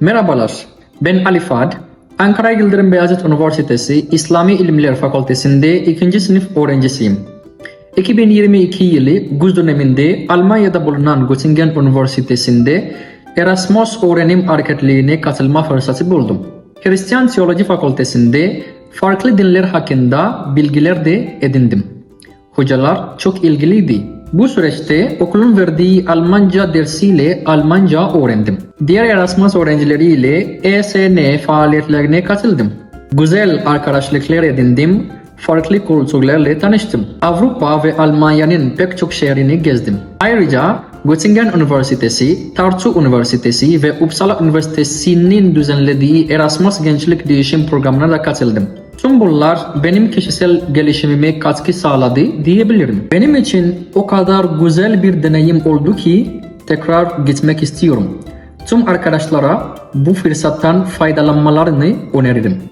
Merhabalar, ben Ali Fad. Ankara Yıldırım Beyazıt Üniversitesi İslami İlimler Fakültesi'nde ikinci sınıf öğrencisiyim. 2022 yılı güz döneminde Almanya'da bulunan Göttingen Üniversitesi'nde Erasmus öğrenim hareketliğine katılma fırsatı buldum. Hristiyan Teoloji Fakültesi'nde farklı dinler hakkında bilgiler de edindim. Hocalar çok ilgiliydi. Bu süreçte okulun verdiği Almanca dersiyle Almanca öğrendim. Diğer Erasmus öğrencileriyle ESN faaliyetlerine katıldım. Güzel arkadaşlıklar edindim, farklı kültürlerle tanıştım. Avrupa ve Almanya'nın pek çok şehrini gezdim. Ayrıca Göttingen Üniversitesi, Tartu Üniversitesi ve Uppsala Üniversitesi'nin düzenlediği Erasmus Gençlik Değişim Programına da katıldım. Tüm bunlar benim kişisel gelişimime katkı sağladı diyebilirim. Benim için o kadar güzel bir deneyim oldu ki tekrar gitmek istiyorum. Tüm arkadaşlara bu fırsattan faydalanmalarını öneririm.